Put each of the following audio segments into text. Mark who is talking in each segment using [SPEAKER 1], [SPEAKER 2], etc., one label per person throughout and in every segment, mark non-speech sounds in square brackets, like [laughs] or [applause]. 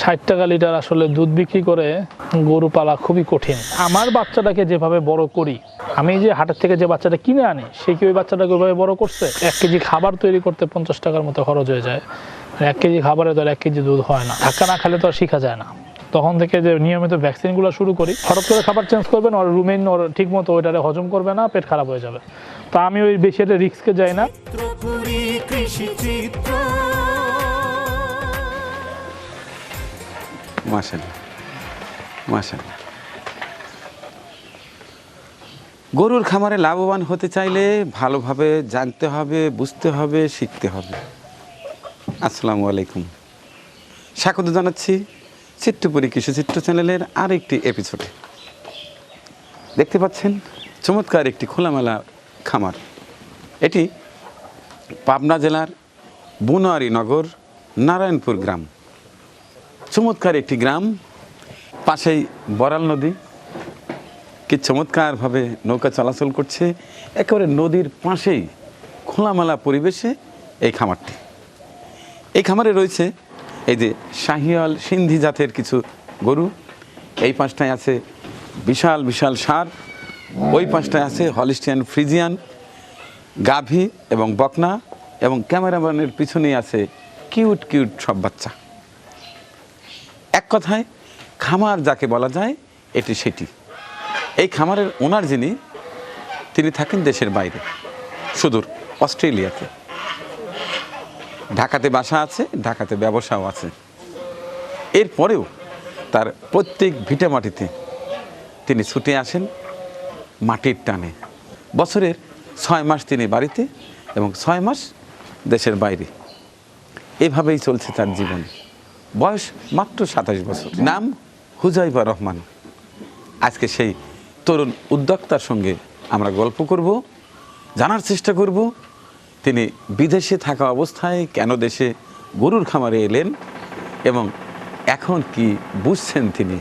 [SPEAKER 1] ষাট টাকা লিটার আসলে দুধ বিক্রি করে গরু পালা খুবই কঠিন। আমার বাচ্চাটাকে যেভাবে বড় করি, আমি যে হাটের থেকে যে বাচ্চাটা কিনে আনি, সে কি ওই বাচ্চাটাকে ওইভাবে বড় করছে? এক কেজি খাবার তৈরি করতে পঞ্চাশ টাকার মতো খরচ হয়ে যায়। এক কেজি খাবারে তো আর এক কেজি দুধ হয় না। ধাক্কা না খেলে তো আর শেখা যায় না। তখন থেকে যে নিয়মিত ভ্যাকসিনগুলো শুরু করি, হঠাৎ করে খাবার চেঞ্জ করবেন, ওর রুমেন ওর ঠিক মতো ওইটারে হজম করবে না, পেট খারাপ হয়ে যাবে। তা আমি ওই বেশি একটা রিস্কে যাই না।
[SPEAKER 2] মাশাল্লাহ মাশাল্লাহ গরুর খামারে লাভবান হতে চাইলে ভালোভাবে জানতে হবে, বুঝতে হবে, শিখতে হবে। আসসালামু আলাইকুম। স্বাগত জানাচ্ছি চিত্রপুরী কৃষি চিত্র চ্যানেলের আরেকটি এপিসোডে। দেখতে পাচ্ছেন চমৎকার একটি খোলামেলা খামার। এটি পাবনা জেলার বনোয়ারি নগর নারায়ণপুর গ্রাম। চমৎকার একটি গ্রাম, পাশেই বরাল নদী। কি চমৎকারভাবে নৌকা চলাচল করছে, একেবারে নদীর পাশেই খোলামেলা পরিবেশে এই খামারটি। এই খামারে রয়েছে এই যে শাহিয়াল সিন্ধি জাতের কিছু গরু। এই পাশটায় আছে বিশাল বিশাল সার। ওই পাশটায় আছে হলিস্টিয়ান ফ্রিজিয়ান, গাভী এবং বকনা এবং ক্যামেরাম্যানের পিছনেই আছে কিউট কিউট সব বাচ্চা। এক কথায় খামার যাকে বলা যায়, এটি সেটি। এই খামারের ওনার যিনি, তিনি থাকেন দেশের বাইরে, সুদূর অস্ট্রেলিয়াতে। ঢাকাতে বাসা আছে, ঢাকাতে ব্যবসাও আছে। এরপরেও তার প্রত্যেক ভিটামাটিতে তিনি ছুটে আসেন, মাটির টানে। বছরের ছয় মাস তিনি বাড়িতে এবং ছয় মাস দেশের বাইরে। এভাবেই চলছে তার জীবন। বয়স মাত্র সাতাশ বছর। নাম হুজাইবা রহমান। আজকে সেই তরুণ উদ্যোক্তার সঙ্গে আমরা গল্প করব, জানার চেষ্টা করব, তিনি বিদেশে থাকা অবস্থায় কেন দেশে গরুর খামারে এলেন এবং এখন কি বুঝছেন তিনি?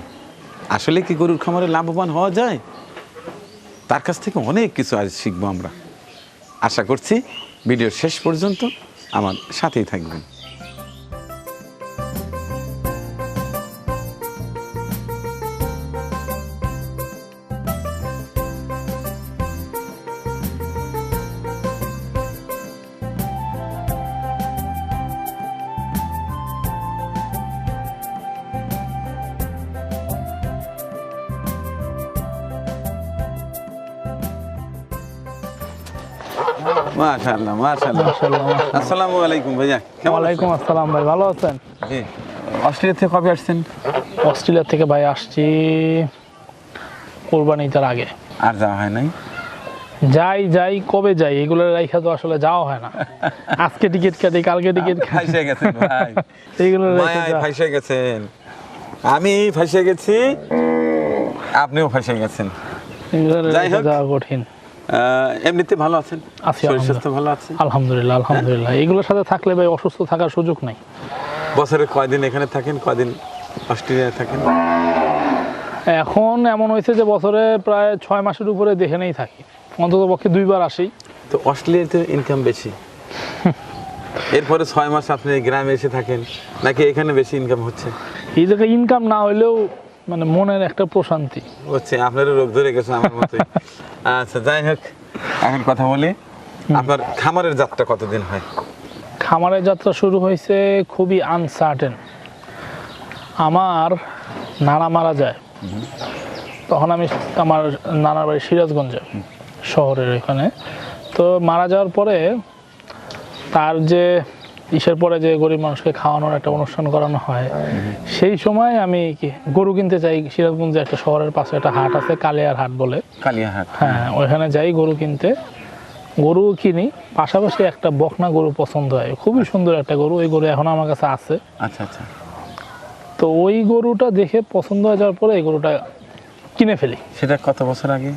[SPEAKER 2] আসলে কি গরুর খামারে লাভবান হওয়া যায়? তার কাছ থেকে অনেক কিছু আজ শিখব আমরা। আশা করছি ভিডিওর শেষ পর্যন্ত আমার সাথেই থাকবেন। মাশাআল্লাহ মাশাআল্লাহ।
[SPEAKER 1] মাশাআল্লাহ, মাশাআল্লাহ।
[SPEAKER 2] আসসালামু আলাইকুম ভাইয়া
[SPEAKER 1] ওয়ালাইকুম আসসালাম ভাই ভালো আছেন?
[SPEAKER 2] আছেন জি। অস্ট্রেলিয়া থেকে কবে আসছেন?
[SPEAKER 1] অস্ট্রেলিয়া থেকে ভাই আসছি কোরবানি আগে।
[SPEAKER 2] আর যাওয়া হয় নাই?
[SPEAKER 1] যাই যাই কবে যাই এগুলো রাইখা তো আসলে যাওয়া হয় না। আজকে টিকিট কাটি কালকে টিকিট
[SPEAKER 2] ফাইসে গেছেন ভাই।
[SPEAKER 1] এইগুলো রেখে
[SPEAKER 2] ফাইসে গেছেন। আমি ফাইসে গেছি আপনিও ফাইসে গেছেন।
[SPEAKER 1] এগুলো
[SPEAKER 2] যাই হোক।
[SPEAKER 1] যাওয়া কঠিন।
[SPEAKER 2] এমনিতে ভালো আছেন?
[SPEAKER 1] আছি,
[SPEAKER 2] শরীর স্বাস্থ্য ভালো আছে?
[SPEAKER 1] আলহামদুলিল্লাহ আলহামদুলিল্লাহ। এগুলোর সাথে থাকলে ভাই অসুস্থ থাকার সুযোগ নাই।
[SPEAKER 2] বছরে কয়দিন এখানে থাকেন? কয়দিন অস্ট্রেলিয়ায় থাকেন?
[SPEAKER 1] এখন এমন হয়েছে যে বছরে প্রায় ছয় মাসের উপরে দেখে নেই থাকি। অন্তত পক্ষে দুইবার আসি।
[SPEAKER 2] তো অস্ট্রেলিয়াতে ইনকাম বেশি? [laughs] এরপরে ছয় মাস আপনি গ্রামে এসে থাকেন নাকি এখানে বেশি ইনকাম হচ্ছে?
[SPEAKER 1] এই জায়গায় ইনকাম না হইলেও মানে মনের একটা প্রশান্তি।
[SPEAKER 2] হচ্ছে আপনারও রোগ ধরে গেছে আমার মতোই। আচ্ছা যাই হোক এখন কথা বলি। আপনার খামারের যাত্রা কতদিন হয়?
[SPEAKER 1] খামারের যাত্রা শুরু হয়েছে খুবই আনসার্টেন আমার নানা মারা যায়। তখন আমি আমার নানার বাড়ি সিরাজগঞ্জে শহরের এখানে তো মারা যাওয়ার পরে তার যে ইসের পরে যে গরিব মানুষকে খাওয়ানোর একটা অনুষ্ঠান করানো হয় সেই সময় আমি গরু কিনতে চাই সিরাজগঞ্জে একটা শহরের পাশে একটা হাট আছে কালিয়ার হাট বলে।
[SPEAKER 2] কালিয়াহাট
[SPEAKER 1] হ্যাঁ ওইখানে যাই গরু কিনতে। গরু কিনি পাশাপাশি একটা বকনা গরু পছন্দ হয়। খুবই সুন্দর একটা গরু ওই গরু এখন আমার কাছে আছে।
[SPEAKER 2] আচ্ছা আচ্ছা।
[SPEAKER 1] তো ওই গরুটা দেখে পছন্দ হয়ে যাওয়ার পরে এই গরুটা কিনে ফেলি।
[SPEAKER 2] সেটা কত বছর আগে?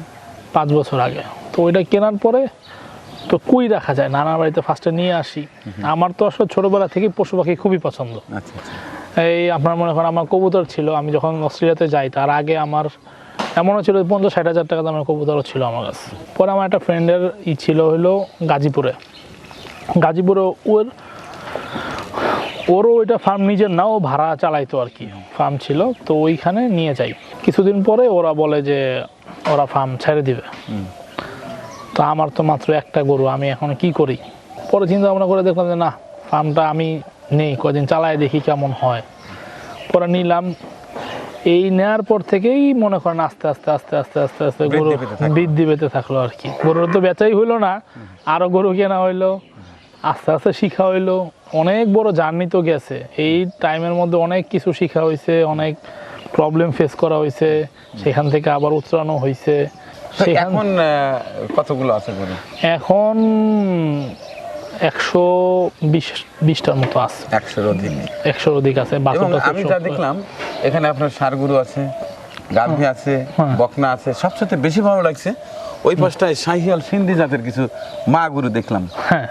[SPEAKER 1] পাঁচ বছর আগে। তো ওইটা কেনার পরে তো কুই রাখা যায় নানা বাড়িতে ফার্স্টে নিয়ে আসি। আমার তো আসলে ছোটবেলা থেকে পশু পাখি খুবই পছন্দ।
[SPEAKER 2] আচ্ছা আচ্ছা।
[SPEAKER 1] এই আপনার মনে করেন আমার কবুতর ছিল আমি যখন অস্ট্রেলিয়াতে যাই তার আগে আমার এমনও ছিল পঞ্চাশ ষাট হাজার টাকা দামের কবুতরও ছিল আমার কাছে। পরে আমার একটা ফ্রেন্ডের ই ছিল হলো গাজীপুরে। গাজীপুরে ওর ওরও ওইটা ফার্ম নিজের না ও ভাড়া চালাইতো আর কি। ফার্ম ছিল তো ওইখানে নিয়ে যাই। কিছুদিন পরে ওরা বলে যে ওরা ফার্ম ছেড়ে দিবে। তো আমার তো মাত্র একটা গরু আমি এখন কি করি? পরে চিন্তা ভাবনা করে দেখলাম যে না ফার্মটা আমি নেই কদিন চালায় দেখি কেমন হয়। পরে নিলাম। এই নেওয়ার পর থেকেই মনে করেন আস্তে আস্তে আস্তে আস্তে আস্তে আস্তে গরু
[SPEAKER 2] বৃদ্ধি পেতে থাকল।
[SPEAKER 1] আর কি। গরুর তো বেচাই হইল না আরও গরু কেনা হইল আস্তে আস্তে শিখা হইল। অনেক বড় জার্নি তো গেছে। এই টাইমের মধ্যে অনেক কিছু শিখা হয়েছে অনেক প্রবলেম ফেস করা হয়েছে সেখান থেকে আবার উতরানো হয়েছে
[SPEAKER 2] এখন কতগুলো আছে গরু?
[SPEAKER 1] এখন একশো বিশ বিশটার মতো আছে।
[SPEAKER 2] একশোর অধিক।
[SPEAKER 1] একশোর অধিক আছে
[SPEAKER 2] আমি যা দেখলাম এখানে আপনার গরু আছে গাভী আছে
[SPEAKER 1] হ্যাঁ।
[SPEAKER 2] বকনা আছে সবচেয়ে বেশি ভালো লাগছে ওই পাশটায় শাহিয়াল সিন্ধি জাতের কিছু মা গরু দেখলাম।
[SPEAKER 1] হ্যাঁ।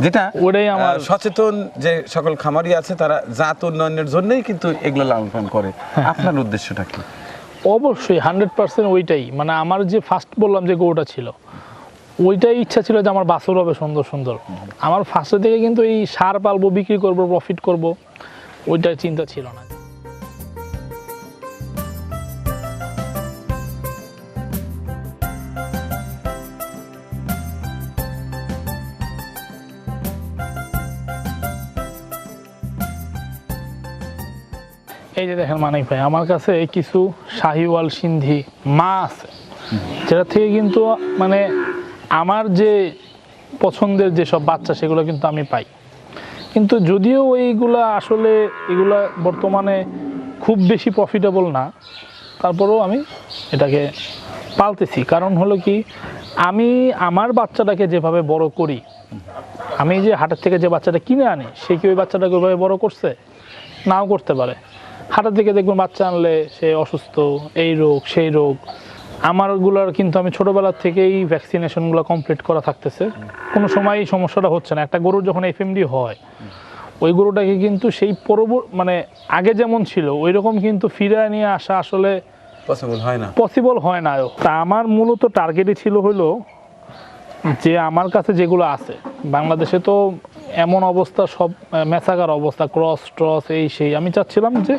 [SPEAKER 2] যেটা
[SPEAKER 1] ওটাই আমার-
[SPEAKER 2] সচেতন যে সকল খামারি আছে তারা জাত উন্নয়নের জন্যই কিন্তু এগুলো লালন পালন করে।
[SPEAKER 1] হ্যাঁ,
[SPEAKER 2] আপনার উদ্দেশ্যটা কি?
[SPEAKER 1] অবশ্যই হান্ড্রেড পার্সেন্ট ওইটাই। মানে আমার যে ফার্স্ট বললাম যে গোটা ছিল ওইটাই ইচ্ছা ছিল যে আমার বাছুর হবে সুন্দর সুন্দর। আমার ফার্স্টের থেকে কিন্তু এই সার পালবো বিক্রি করব প্রফিট করব ওইটার চিন্তা ছিল না। এই যে দেখেন মানিক ভাই, আমার কাছে কিছু শাহিওয়াল সিন্ধি মা আছে, যেটা থেকে কিন্তু মানে আমার যে পছন্দের যেসব বাচ্চা, সেগুলো কিন্তু আমি পাই। কিন্তু যদিও এইগুলা আসলে এগুলা বর্তমানে খুব বেশি প্রফিটেবল না, তারপরেও আমি এটাকে পালতেছি। কারণ হলো কি, আমি আমার বাচ্চাটাকে যেভাবে বড় করি, আমি যে হাটের থেকে যে বাচ্চাটা কিনে আনি, সে কি ওই বাচ্চাটাকে ওইভাবে বড় করছে? নাও করতে পারে। হাটের থেকে দেখবেন বাচ্চা আনলে সে অসুস্থ এই রোগ সেই রোগ। আমারগুলোর কিন্তু আমি ছোটোবেলার থেকেই ভ্যাকসিনেশনগুলো কমপ্লিট করা থাকতেছে। কোনো সময় এই সমস্যাটা হচ্ছে না। একটা গরুর যখন এফএমডি হয় ওই গরুটাকে কিন্তু সেই পরবর মানে আগে যেমন ছিল ওই রকম কিন্তু ফিরে নিয়ে আসা আসলে
[SPEAKER 2] পসিবল হয় না।
[SPEAKER 1] পসিবল হয় না। তা আমার মূলত টার্গেটই ছিল হলো যে আমার কাছে যেগুলো আছে বাংলাদেশে তো এমন অবস্থা সব মেসাগার অবস্থা ক্রস ট্রস এই সেই। আমি চাচ্ছিলাম যে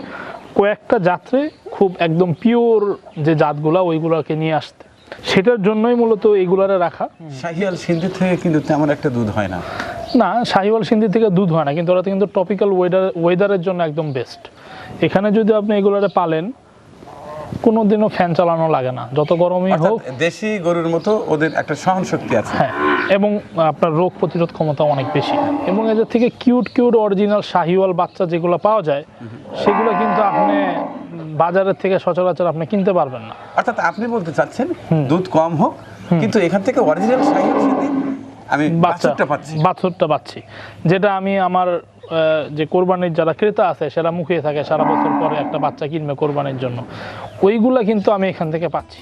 [SPEAKER 1] কয়েকটা যাত্রে খুব একদম পিওর যে জাতগুলা ওইগুলোকে নিয়ে আসতে। সেটার জন্যই মূলত এইগুলারে রাখা।
[SPEAKER 2] শাহিয়াল সিন্ধি থেকে কিন্তু তেমন একটা দুধ হয় না।
[SPEAKER 1] না শাহিওয়াল সিন্ধি থেকে দুধ হয় না কিন্তু ওরা কিন্তু টপিক্যাল ওয়েদার ওয়েদারের জন্য একদম বেস্ট এখানে যদি আপনি এগুলারে পালেন কোনো দিনও ফ্যান চালানো লাগে না। যত গরমই হোক
[SPEAKER 2] দেশি গরুর মতো ওদের একটা সহন শক্তি আছে।
[SPEAKER 1] হ্যাঁ এবং আপনার রোগ প্রতিরোধ ক্ষমতা অনেক বেশি। এবং এদের থেকে কিউট কিউট অরিজিনাল শাহিওয়াল বাচ্চা যেগুলো পাওয়া যায় সেগুলো কিন্তু আপনি বাজারের থেকে সচরাচর আপনি কিনতে পারবেন না।
[SPEAKER 2] অর্থাৎ আপনি বলতে চাচ্ছেন দুধ কম হোক কিন্তু এখান থেকে অরিজিনাল সিন্ধি আমি
[SPEAKER 1] বাচ্চা
[SPEAKER 2] বাছুরটা পাচ্ছি।
[SPEAKER 1] বাছুরটা পাচ্ছি। যেটা আমি আমার যে কোরবানির যারা ক্রেতা আছে সেটা মুখিয়ে থাকে সারা বছর পরে একটা বাচ্চা কিনবে কোরবানির জন্য। ওইগুলা কিন্তু আমি এখান থেকে পাচ্ছি।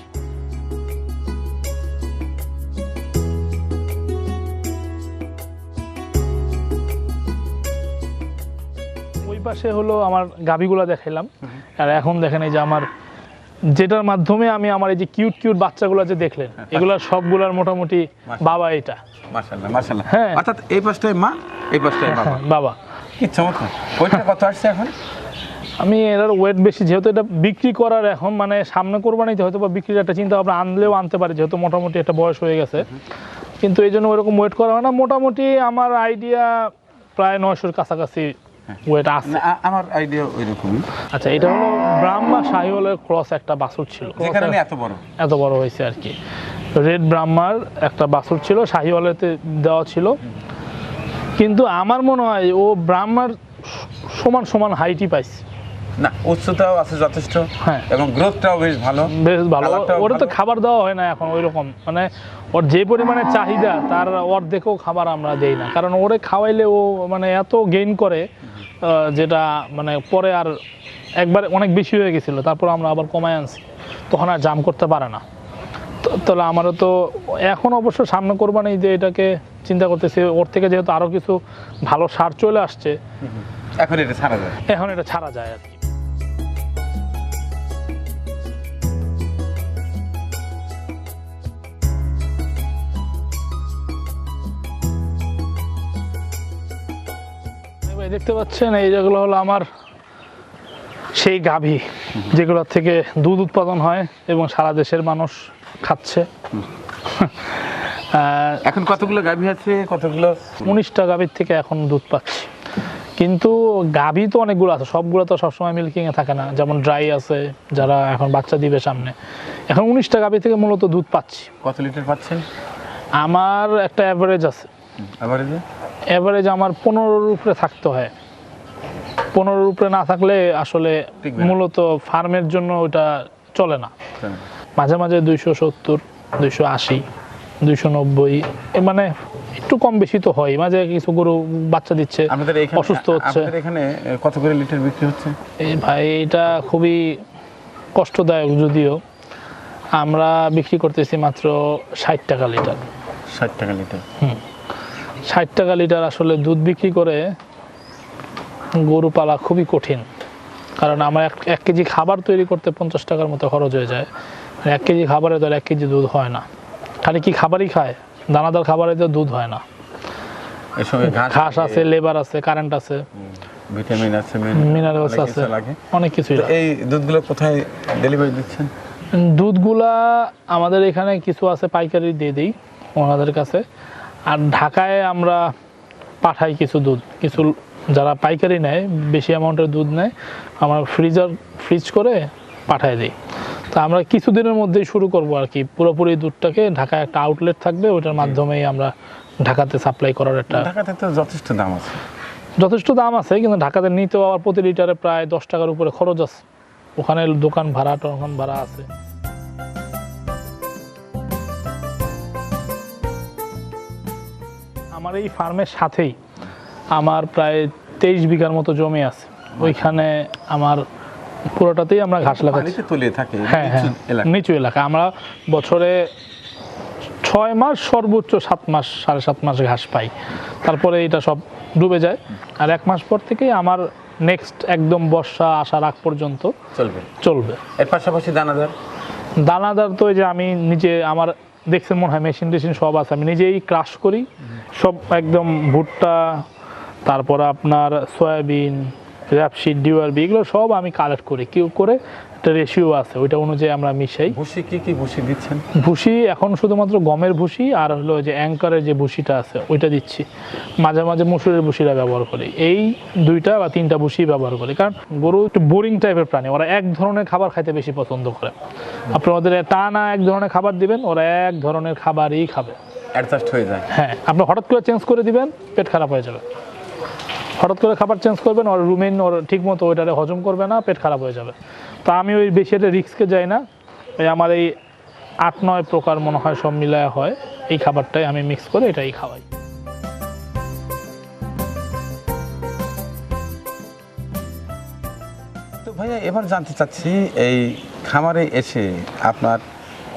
[SPEAKER 1] ওই পাশে হলো আমার গাভিগুলা দেখাইলাম। আর এখন দেখেন এই যে আমার যেটার মাধ্যমে আমি আমার এই যে কিউট কিউট বাচ্চাগুলো যে দেখলেন এগুলা সবগুলার মোটামুটি বাবা এটা।
[SPEAKER 2] মাশাআল্লাহ মাশাআল্লাহ।
[SPEAKER 1] হ্যাঁ।
[SPEAKER 2] অর্থাৎ এই পাশটায় মা এই পাশটায় বাবা।
[SPEAKER 1] হ্যাঁ, বাবা।
[SPEAKER 2] কি চমৎকার। ওইটা কত আসছে এখন?
[SPEAKER 1] আমি এটার ওয়েট বেশি যেহেতু এটা বিক্রি করার এখন মানে সামনে কোরবানিতে হয়তো বা বিক্রির একটা চিন্তা ভাবনা আনলেও আনতে পারি যেহেতু মোটামুটি একটা বয়স হয়ে গেছে। কিন্তু এই জন্য ওইরকম ওয়েট করা হয় না। মোটামুটি আমার আইডিয়া প্রায় নয়শোর কাছাকাছি ওয়েট আছে।
[SPEAKER 2] আমার আইডিয়া ওই
[SPEAKER 1] আচ্ছা এটা হলো ব্রাহ্মা শাহিওয়ালের ক্রস একটা বাছুর ছিল।
[SPEAKER 2] এত বড়।
[SPEAKER 1] এত বড় হয়েছে আর কি। রেড ব্রাহ্মার একটা বাছুর ছিল শাহিওয়ালেতে দেওয়া ছিল। কিন্তু আমার মনে হয় ও ব্রাহ্মার সমান সমান হাইটই পাইছে।
[SPEAKER 2] না উচ্চতাও আছে যথেষ্ট
[SPEAKER 1] হ্যাঁ।
[SPEAKER 2] এবং গ্রোথটাও বেশ ভালো
[SPEAKER 1] বেশ ভালো। ওরা তো খাবার দেওয়া হয় না এখন ওই রকম মানে ওর যে পরিমাণে চাহিদা তার অর্ধেকও খাবার আমরা দেই না। কারণ ওরে খাওয়াইলে ও মানে এত গেইন করে যেটা মানে পরে আর একবার অনেক বেশি হয়ে গেছিল তারপর আমরা আবার কমায় আনছি। তখন আর জাম করতে পারে না। তাহলে আমারও তো এখন অবশ্য সামনে কোরবানি যে এটাকে চিন্তা করতেছি ওর থেকে যেহেতু আরও কিছু ভালো সার চলে আসছে
[SPEAKER 2] এখন এটা ছাড়া যায়।
[SPEAKER 1] এখন এটা ছাড়া যায় আর কি। ভাই দেখতে পাচ্ছেন এই যেগুলো হলো আমার সেই গাভী যেগুলো থেকে দুধ উৎপাদন হয় এবং সারা দেশের মানুষ খাচ্ছে। [laughs]
[SPEAKER 2] এখন কতগুলো গাভী আছে? কতগুলো?
[SPEAKER 1] উনিশটা গাভীর থেকে এখন দুধ পাচ্ছি। কিন্তু গাভী তো অনেকগুলো আছে সবগুলো তো সবসময় মিল্কিংয়ে থাকে না। যেমন ড্রাই আছে যারা এখন বাচ্চা দিবে সামনে। এখন উনিশটা গাভী থেকে মূলত দুধ পাচ্ছি।
[SPEAKER 2] কত লিটার পাচ্ছেন?
[SPEAKER 1] আমার একটা অ্যাভারেজ আছে। অ্যাভারেজ আমার পনেরোর উপরে থাকতে হয়। পনেরোর উপরে না থাকলে আসলে মূলত ফার্মের জন্য ওটা চলে না। মাঝে মাঝে দুইশো সত্তর দুইশো আশি দুইশো নব্বই মানে একটু কম বেশি তো হয়। মাঝে কিছু গরু বাচ্চা দিচ্ছে অসুস্থ হচ্ছে।
[SPEAKER 2] এখানে কত করে লিটার বিক্রি হচ্ছে?
[SPEAKER 1] এই ভাই এটা খুবই কষ্টদায়ক যদিও। আমরা বিক্রি করতেছি মাত্র ষাট টাকা লিটার।
[SPEAKER 2] ষাট টাকা লিটার।
[SPEAKER 1] ষাট টাকা লিটার আসলে দুধ বিক্রি করে গরু পালা খুবই কঠিন। কারণ আমার এক কেজি খাবার তৈরি করতে পঞ্চাশ টাকার মতো খরচ হয়ে যায়। এক কেজি খাবারে তো এক কেজি দুধ হয় না। খালি কি খাবারই খায়? দানাদার খাবারে তো দুধ হয় না। ঘাস আছে লেবার আছে কারেন্ট আছে।
[SPEAKER 2] ভিটামিন আছে
[SPEAKER 1] মিনারেলস আছে অনেক কিছুই
[SPEAKER 2] এই দুধগুলো কোথায় ডেলিভারি দিচ্ছেন?
[SPEAKER 1] দুধগুলা আমাদের এখানে কিছু আছে পাইকারি দিয়ে দিই ওনাদের কাছে। আর ঢাকায় আমরা পাঠাই কিছু দুধ। কিছু যারা পাইকারি নেয় বেশি অ্যামাউন্টের দুধ নেয় আমরা ফ্রিজার ফ্রিজ করে পাঠাই দিই। তো আমরা কিছুদিনের মধ্যেই শুরু করব আর কি। পুরোপুরি দুধটাকে ঢাকায় একটা আউটলেট থাকবে ওটার মাধ্যমেই আমরা ঢাকাতে সাপ্লাই করার একটা
[SPEAKER 2] ঢাকাতে তো যথেষ্ট দাম আছে।
[SPEAKER 1] যথেষ্ট দাম আছে কিন্তু ঢাকাতে নিতেও আবার প্রতি লিটারে প্রায় দশ টাকার উপরে খরচ আছে। ওখানে দোকান ভাড়া টোকান ভাড়া আছে। আমার এই ফার্মের সাথেই আমার প্রায় তেইশ বিঘার মতো জমি আছে। ওইখানে আমার পুরোটাতেই আমরা ঘাস লাগাচ্ছি।
[SPEAKER 2] পানিতে তলিয়ে থাকে
[SPEAKER 1] হ্যাঁ হ্যাঁ
[SPEAKER 2] নিচু এলাকা।
[SPEAKER 1] আমরা বছরে ছয় মাস সর্বোচ্চ সাত মাস সাড়ে সাত মাস ঘাস পাই। তারপরে এটা সব ডুবে যায়। আর এক মাস পর থেকেই আমার নেক্সট একদম বর্ষা আসার আগ পর্যন্ত
[SPEAKER 2] চলবে।
[SPEAKER 1] চলবে।
[SPEAKER 2] এর পাশাপাশি দানাদার?
[SPEAKER 1] দানাদার তো যে আমি নিজে আমার দেখছেন মনে হয় মেশিন টেশিন সব আছে। আমি নিজেই ক্রাশ করি। সব একদম ভুট্টা তারপর আপনার সয়াবিন র্যাপশিট ডিউআরবি এগুলো সব আমি কালেক্ট করি। কেউ করে? একটা রেশিও আছে ওইটা অনুযায়ী আমরা মিশাই।
[SPEAKER 2] ভুসি কি কি ভুসি দিচ্ছেন?
[SPEAKER 1] ভুসি এখন শুধুমাত্র গমের ভুসি আর হলো যে অ্যাঙ্কারের যে ভুসিটা আছে ওইটা দিচ্ছি। মাঝে মাঝে মুসুরের ভুসিটা ব্যবহার করি। এই দুইটা বা তিনটা ভুসি ব্যবহার করি। কারণ গরু একটু বোরিং টাইপের প্রাণী ওরা এক ধরনের খাবার খাইতে বেশি পছন্দ করে। আপনি ওদের টানা এক ধরনের খাবার দিবেন ওরা এক ধরনের খাবারই খাবে।
[SPEAKER 2] অ্যাডজাস্ট হয়ে যায়।
[SPEAKER 1] হ্যাঁ আপনি হঠাৎ করে চেঞ্জ করে দিবেন পেট খারাপ হয়ে যাবে। হঠাৎ করে খাবার চেঞ্জ করবেন, ওর রুমেন ওর ঠিক মতো ওইটারে হজম করবে না, পেট খারাপ হয়ে যাবে। তো আমি ওই বেশি একটা রিস্কে যাই না। ওই আমার এই আট নয় প্রকার মনে হয় সব মিলায় হয়। এই খাবারটাই আমি মিক্স করে এটাই খাওয়াই।
[SPEAKER 2] তো ভাইয়া, এবার জানতে চাচ্ছি, এই খামারে এসে আপনার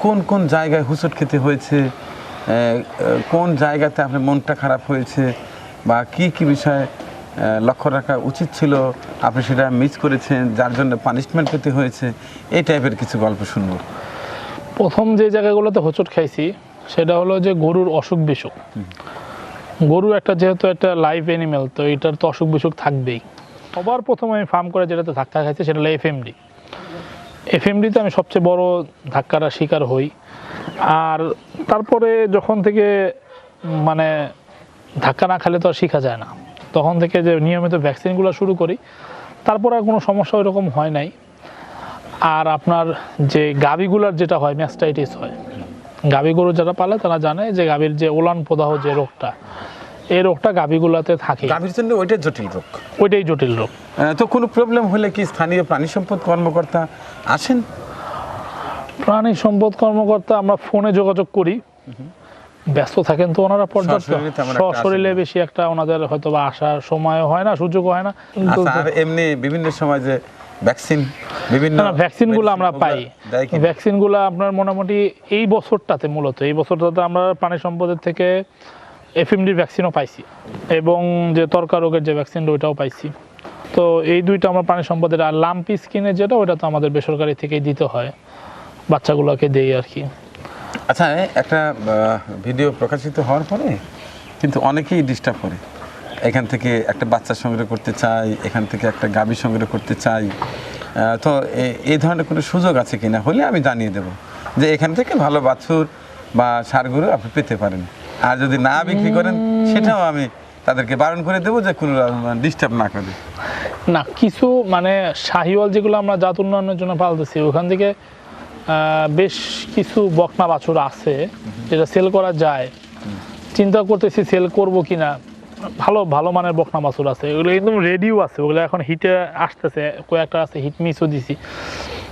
[SPEAKER 2] কোন কোন জায়গায় হুঁচট খেতে হয়েছে? কোন জায়গাতে আপনার মনটা খারাপ হয়েছে? বা কি কি বিষয়ে লক্ষ্য রাখা উচিত ছিল। আপনি সেটা মিস করেছেন, যার জন্য পানিশমেন্ট পেতে হয়েছে। এই টাইপের কিছু গল্প শুনব।
[SPEAKER 1] প্রথম যে জায়গাগুলোতে হোঁচট খাইছি, সেটা হলো যে গরুর অসুখ বিসুখ। গরু একটা যেহেতু একটা লাইভ অ্যানিমেল তো এটার তো অসুখ বিসুখ থাকবেই। সবার প্রথম আমি ফার্ম করে যেটাতে ধাক্কা খাইছি, সেটা হলো এফএমডি এফএমডিতে আমি সবচেয়ে বড় ধাক্কাটা শিকার হই। আর তারপরে যখন থেকে মানে ধাক্কা না খেলে তো আর শেখা যায় না। তখন থেকে যে নিয়মিত ভ্যাকসিনগুলো শুরু করি তারপর আর কোনো সমস্যা ওইরকম হয় নাই। আর আপনার যে গাভীগুলার যেটা হয় ম্যাস্টাইটিস হয় গাভী গরু যারা পালে তারা জানে যে গাভীর যে ওলান প্রদাহ যে রোগটা এই রোগটা গাভীগুলাতে থাকে।
[SPEAKER 2] গাভীর জন্য ওইটাই জটিল রোগ।
[SPEAKER 1] ওইটাই জটিল রোগ।
[SPEAKER 2] তো কোনো প্রবলেম হলে কি স্থানীয় প্রাণী সম্পদ কর্মকর্তা আসেন?
[SPEAKER 1] প্রাণী সম্পদ কর্মকর্তা আমরা ফোনে যোগাযোগ করি। ব্যস্ত থাকেন তো ওনারা পর্যাপ্ত।
[SPEAKER 2] সশরীরে।
[SPEAKER 1] বেশি একটা ওনাদের হয়তো বা আসার সময় হয় না সুযোগ হয় না।
[SPEAKER 2] আচ্ছা এমনি বিভিন্ন সময় যে ভ্যাকসিন বিভিন্ন
[SPEAKER 1] না ভ্যাকসিনগুলো আমরা পাই।
[SPEAKER 2] দেয়
[SPEAKER 1] ভ্যাকসিনগুলো আপনার মোটামুটি এই বছরটাতে মূলত এই বছরটাতে আমরা প্রাণী সম্পদের থেকে এফএমডির ভ্যাকসিনও পাইছি এবং যে তরকা রোগের যে ভ্যাকসিন ওইটাও পাইছি। তো এই দুইটা আমরা প্রাণী সম্পদের আর লাম্পি স্কিনের যেটা ওটা তো আমাদের বেসরকারি থেকেই দিতে হয় বাচ্চাগুলোকে দেই আর কি।
[SPEAKER 2] আচ্ছা একটা ভিডিও প্রকাশিত হওয়ার পরে কিন্তু অনেকেই ডিস্টার্ব করে। এখান থেকে একটা বাচ্চা সংগ্রহ করতে চাই এখান থেকে একটা গাভী সংগ্রহ করতে চাই তো এই ধরনের কোনো সুযোগ আছে কি না হলে আমি জানিয়ে দেব যে এখান থেকে ভালো বাছুর বা সারগুলো আপনি পেতে পারেন। আর যদি না বিক্রি করেন সেটাও আমি তাদেরকে বারণ করে দেবো যে কোনো ডিস্টার্ব না করে।
[SPEAKER 1] না কিছু মানে শাহিওয়াল যেগুলো আমরা জাত উন্নয়নের জন্য পালতেছি ওখান থেকে বেশ কিছু বকনা বাছুর আছে যেটা সেল করা যায়। চিন্তা করতেছি সেল করব কিনা। ভালো ভালো মানের বকনা বাছুর আছে। ওগুলো একদম রেডিও আছে। ওগুলো এখন হিটে আসতেছে। কয়েকটা আছে হিট মিসও দিছি।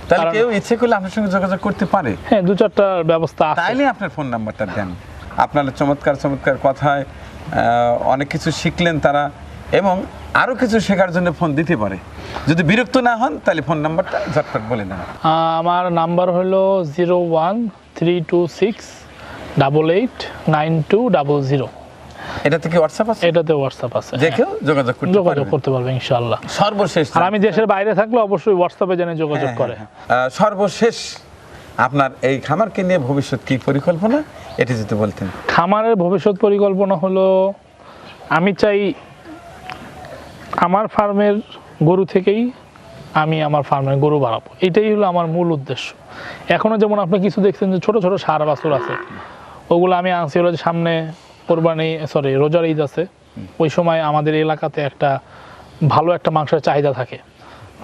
[SPEAKER 2] তাহলে কেউ ইচ্ছে করলে আপনার সঙ্গে যোগাযোগ করতে পারে।
[SPEAKER 1] হ্যাঁ দু চারটা ব্যবস্থা আছে।
[SPEAKER 2] তাইলে আপনার ফোন নাম্বারটা দেন। আপনার চমৎকার চমৎকার কথায় আহ, অনেক কিছু শিখলেন তারা এবং আরও কিছু শেখার জন্য ফোন দিতে পারে। যদি বিরক্ত না হন তাহলে ফোন নাম্বারটা ঝটপট বলে দেন।
[SPEAKER 1] আমার নাম্বার হলো zero one three two six double eight nine two double zero.
[SPEAKER 2] এটা থেকে হোয়াটসঅ্যাপ আছে?
[SPEAKER 1] এটাতে হোয়াটসঅ্যাপ আছে
[SPEAKER 2] যে কেউ যোগাযোগ করতে
[SPEAKER 1] যোগাযোগ করতে পারবে ইনশাল্লাহ
[SPEAKER 2] সর্বশেষ
[SPEAKER 1] আর আমি দেশের বাইরে থাকলে অবশ্যই হোয়াটসঅ্যাপে জেনে যোগাযোগ
[SPEAKER 2] হ্যাঁ,
[SPEAKER 1] করে।
[SPEAKER 2] হ্যাঁ, হ্যাঁ। সর্বশেষ আপনার এই খামারকে নিয়ে ভবিষ্যৎ কি পরিকল্পনা? এটি যদি বলতেন।
[SPEAKER 1] খামারের ভবিষ্যৎ পরিকল্পনা হলো আমি চাই আমার ফার্মের গরু থেকেই আমি আমার ফার্মের গরু বাড়াবো এটাই হলো আমার মূল উদ্দেশ্য। এখনও যেমন আপনি কিছু দেখছেন যে ছোট ছোট সার বাছুর আছে, ওগুলো আমি আনছি হলো যে সামনে কোরবানি সরি রোজার ঈদ আছে। ওই সময় আমাদের এলাকাতে একটা ভালো একটা মাংসের চাহিদা থাকে।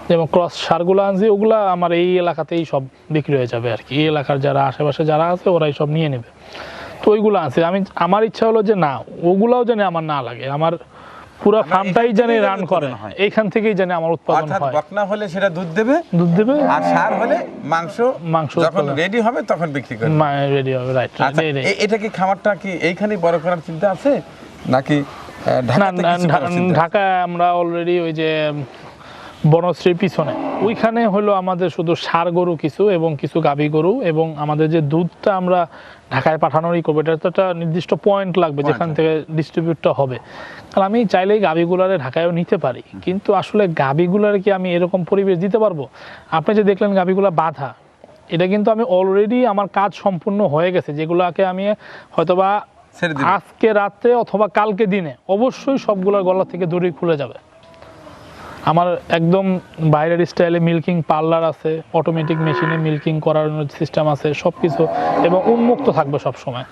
[SPEAKER 1] যেমন ক্রস সারগুলো আনছি, ওগুলা আমার এই এলাকাতেই সব বিক্রি হয়ে যাবে আর কি। এই এলাকার যারা আশেপাশে যারা আছে, ওরাই সব নিয়ে নেবে। তো ওইগুলো আছে আমি, আমার ইচ্ছা হলো যে না, ওগুলাও যেন আমার না লাগে। আমার পুরো ফার্মটাই
[SPEAKER 2] জানে
[SPEAKER 1] রান করে। এইখান থেকেই জানে আমার উৎপাদন
[SPEAKER 2] অর্থাৎ
[SPEAKER 1] হয়।
[SPEAKER 2] বকনা হলে সেটা দুধ দেবে
[SPEAKER 1] দুধ দেবে।
[SPEAKER 2] আর সার হলে মাংস
[SPEAKER 1] মাংস
[SPEAKER 2] যখন রেডি হবে তখন বিক্রি করবে।
[SPEAKER 1] রেডি হবে রাইট
[SPEAKER 2] আচ্ছা এটা কি খামারটা কি এইখানেই বড় করার চিন্তা আছে? নাকি আহ,
[SPEAKER 1] না
[SPEAKER 2] ঢাকাতে
[SPEAKER 1] না,
[SPEAKER 2] কিছু করার
[SPEAKER 1] ঢা-
[SPEAKER 2] চিন্তা আছে?
[SPEAKER 1] ঢাকায় আমরা অলরেডি ওই যে বনশ্রীর পিছনে। ওইখানে হলো আমাদের শুধু সার গরু কিছু এবং কিছু গাভী গরু এবং আমাদের যে দুধটা আমরা ঢাকায় পাঠানোরই করব এটা তো একটা নির্দিষ্ট পয়েন্ট লাগবে যেখান থেকে ডিস্ট্রিবিউটটা হবে। কারণ আমি চাইলেই গাভীগুলারে ঢাকায়ও নিতে পারি কিন্তু আসলে গাভীগুলারে কি আমি এরকম পরিবেশ দিতে পারব? আপনি যে দেখলেন গাভীগুলা বাধা এটা কিন্তু আমি অলরেডি আমার কাজ সম্পূর্ণ হয়ে গেছে যেগুলোকে আমি হয়তোবা আজকে রাতে অথবা কালকে দিনে অবশ্যই সবগুলোর গলা থেকে দড়ি খুলে যাবে। আমার একদম বাইরের স্টাইলে মিল্কিং পার্লার আছে অটোমেটিক মেশিনে মিল্কিং করার সিস্টেম আছে সব কিছু এবং উন্মুক্ত থাকবে সব সময়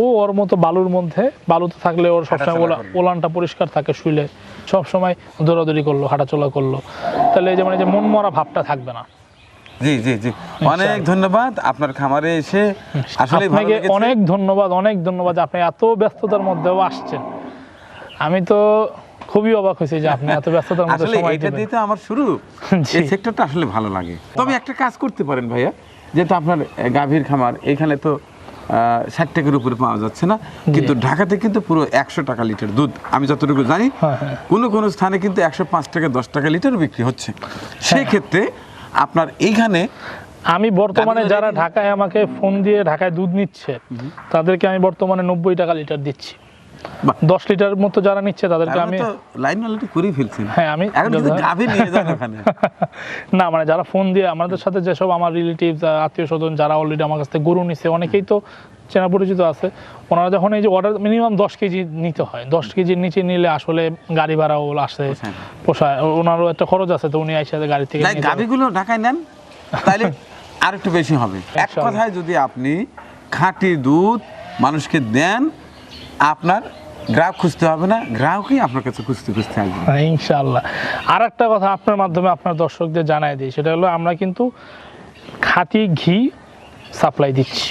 [SPEAKER 1] ও ওর মতো বালুর মধ্যে বালুতে থাকলে ওর সবসময় ওলা ওলানটা পরিষ্কার থাকে শুইলে। সব সময় দৌড়াদৌড়ি করল হাঁটাচলা করল। তাহলে এই যে মানে যে মন মরা ভাবটা থাকবে না।
[SPEAKER 2] জি জি জি। অনেক ধন্যবাদ আপনার খামারে এসে। আসলে
[SPEAKER 1] আপনাকে অনেক ধন্যবাদ অনেক ধন্যবাদ আপনি এত ব্যস্ততার মধ্যেও আসছেন। আমি তো খুবই অবাক হয়েছে যে আপনি এত ব্যস্ততার মধ্যে সময়
[SPEAKER 2] এটা দিয়ে তো আমার শুরু। এই সেক্টরটা আসলে ভালো লাগে। তবে একটা কাজ করতে পারেন ভাইয়া যেটা আপনার গাভীর খামার এখানে তো ষাট টাকার উপরে পাওয়া যাচ্ছে না। কিন্তু ঢাকাতে কিন্তু পুরো একশো টাকা লিটার দুধ আমি যতটুকু জানি
[SPEAKER 1] হ্যাঁ, হ্যাঁ।
[SPEAKER 2] কোনো কোনো স্থানে কিন্তু একশো পাঁচ টাকা দশ টাকা লিটার বিক্রি হচ্ছে। সেই ক্ষেত্রে আপনার এইখানে
[SPEAKER 1] আমি বর্তমানে যারা ঢাকায় আমাকে ফোন দিয়ে ঢাকায় দুধ নিচ্ছে তাদেরকে আমি বর্তমানে নব্বই টাকা লিটার দিচ্ছি। দশ লিটার মতো যারা নিচ্ছে তাদেরকে আমি
[SPEAKER 2] লাইন অলরেডি করেই ফেলছেন
[SPEAKER 1] হ্যাঁ, আমি-
[SPEAKER 2] গাভী নিয়ে যান ওখানে। [laughs]
[SPEAKER 1] না মানে যারা ফোন দিয়ে আমাদের সাথে যেসব আমার রিলেটিভ আত্মীয় স্বজন যারা অলরেডি আমার কাছ থেকে গরু নিচ্ছে অনেকেই তো চেনা পরিচিত আছে। ওনারা যখন এই যে অর্ডার মিনিমাম দশ কেজি নিতে হয়। দশ কেজির নিচে নিলে আসলে গাড়ি ভাড়াও আসে
[SPEAKER 2] পোষায়। না।
[SPEAKER 1] পোষায় ওনারও একটা খরচ আছে তো উনি এসে গাড়ি থেকে।
[SPEAKER 2] গাভীগুলো ঢাকায় নেন তাহলে [laughs] আর একটু বেশি হবে। এক কথায় যদি আপনি খাঁটি দুধ মানুষকে দেন আপনার গ্রাহক খুঁজতে হবে না গ্রাহকই আপনার কাছে খুঁজতে খুঁজতে আসবে।
[SPEAKER 1] ইনশাআল্লাহ। আর একটা কথা আপনার মাধ্যমে আপনার দর্শকদের জানাই দিই সেটা হলো আমরা কিন্তু খাঁটি ঘি সাপ্লাই দিচ্ছি।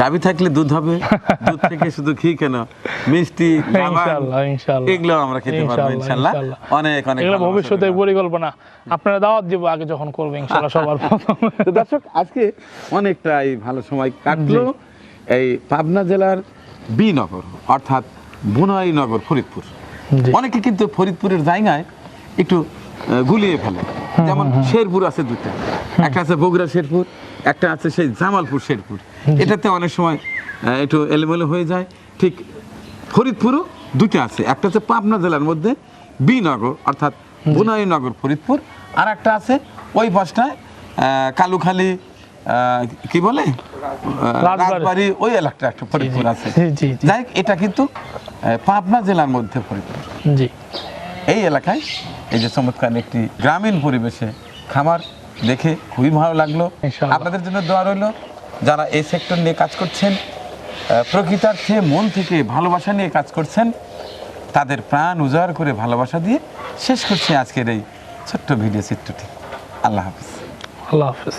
[SPEAKER 2] গাভী থাকলে দুধ হবে দুধ থেকে শুধু ঘি কেন? মিষ্টি
[SPEAKER 1] ইনশাআল্লাহ ইনশাআল্লাহ।
[SPEAKER 2] এগুলো আমরা খেতে পারব ইনশাল্লাহ অনেক অনেক
[SPEAKER 1] এগুলো
[SPEAKER 2] দেবেন।
[SPEAKER 1] পরিকল্পনা। আপনারা দাওয়াত দিব আগে যখন করবে ইনশাআল্লাহ সবার প্রথম।
[SPEAKER 2] দর্শক আজকে অনেকটাই ভালো সময় কাটলো। এই পাবনা জেলার বিনগর অর্থাৎ বুনাই নগর ফরিদপুর। অনেকে কিন্তু ফরিদপুরের জায়গায় একটু গুলিয়ে ফেলে। যেমন শেরপুর আছে দুটো একটা আছে বগুড়া শেরপুর একটা আছে সেই জামালপুর শেরপুর। এটাতে অনেক সময় একটু এলোমেলো হয়ে যায়। ঠিক ফরিদপুরও দুটো আছে। একটা আছে পাবনা জেলার মধ্যে বিনগর অর্থাৎ বুনাই নগর ফরিদপুর। আর একটা আছে ওই পাশটায় কালুখালী কি বলে?
[SPEAKER 1] রাজবাড়ী।
[SPEAKER 2] ওই এলাকাটা একটা ফরিদপুর আছে। যাই এটা কিন্তু পাবনা জেলার মধ্যে ফরিদপুর।
[SPEAKER 1] জি।
[SPEAKER 2] এই এলাকায় এই যে চমৎকার একটি গ্রামীণ পরিবেশে খামার দেখে খুবই ভালো লাগল। আপনাদের জন্য দোয়া রইল। যারা এই সেক্টর নিয়ে কাজ করছেন প্রকৃতার্থে মন থেকে ভালোবাসা নিয়ে কাজ করছেন তাদের প্রাণ উজাড় করে ভালোবাসা দিয়ে শেষ করছি আজকের এই ছোট্ট ভিডিও চিত্রটি। আল্লাহ হাফিজ।
[SPEAKER 1] আল্লাহ হাফেজ।